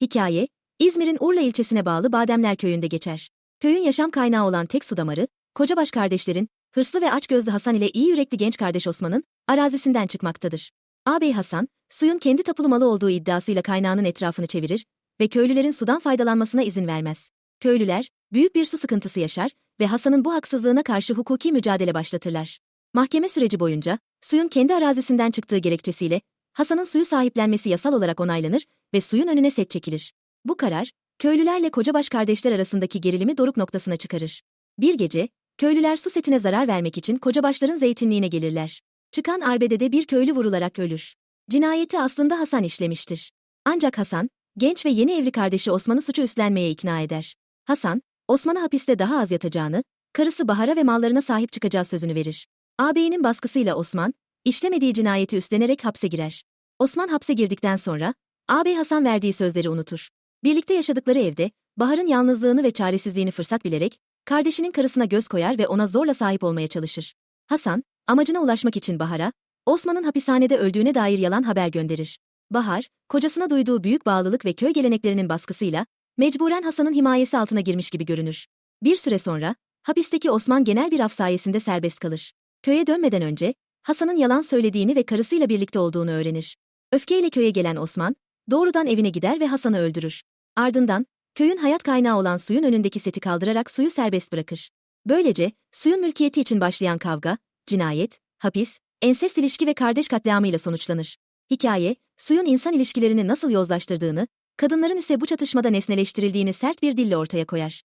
Hikaye, İzmir'in Urla ilçesine bağlı Bademler köyünde geçer. Köyün yaşam kaynağı olan tek su damarı, Kocabaş kardeşlerin, hırslı ve açgözlü Hasan ile iyi yürekli genç kardeş Osman'ın, arazisinden çıkmaktadır. Ağabey Hasan, suyun kendi tapulu malı olduğu iddiasıyla kaynağının etrafını çevirir ve köylülerin sudan faydalanmasına izin vermez. Köylüler, büyük bir su sıkıntısı yaşar ve Hasan'ın bu haksızlığına karşı hukuki mücadele başlatırlar. Mahkeme süreci boyunca, suyun kendi arazisinden çıktığı gerekçesiyle, Hasan'ın suyu sahiplenmesi yasal olarak onaylanır ve suyun önüne set çekilir. Bu karar, köylülerle Kocabaş kardeşler arasındaki gerilimi doruk noktasına çıkarır. Bir gece, köylüler su setine zarar vermek için Kocabaşların zeytinliğine gelirler. Çıkan arbedede bir köylü vurularak ölür. Cinayeti aslında Hasan işlemiştir. Ancak Hasan, genç ve yeni evli kardeşi Osman'ı suçu üstlenmeye ikna eder. Hasan, Osman'ı hapiste daha az yatacağını, karısı Bahar'a ve mallarına sahip çıkacağı sözünü verir. Ağabeyinin baskısıyla Osman, işlemediği cinayeti üstlenerek hapse girer. Osman hapse girdikten sonra, ağabey Hasan verdiği sözleri unutur. Birlikte yaşadıkları evde, Bahar'ın yalnızlığını ve çaresizliğini fırsat bilerek, kardeşinin karısına göz koyar ve ona zorla sahip olmaya çalışır. Hasan, amacına ulaşmak için Bahar'a, Osman'ın hapishanede öldüğüne dair yalan haber gönderir. Bahar, kocasına duyduğu büyük bağlılık ve köy geleneklerinin baskısıyla, mecburen Hasan'ın himayesi altına girmiş gibi görünür. Bir süre sonra, hapisteki Osman genel bir af sayesinde serbest kalır. Köye dönmeden önce, Hasan'ın yalan söylediğini ve karısıyla birlikte olduğunu öğrenir. Öfkeyle köye gelen Osman, doğrudan evine gider ve Hasan'ı öldürür. Ardından, köyün hayat kaynağı olan suyun önündeki seti kaldırarak suyu serbest bırakır. Böylece, suyun mülkiyeti için başlayan kavga, cinayet, hapis, ensest ilişki ve kardeş katliamıyla sonuçlanır. Hikaye, suyun insan ilişkilerini nasıl yozlaştırdığını, kadınların ise bu çatışmada nesneleştirildiğini sert bir dille ortaya koyar.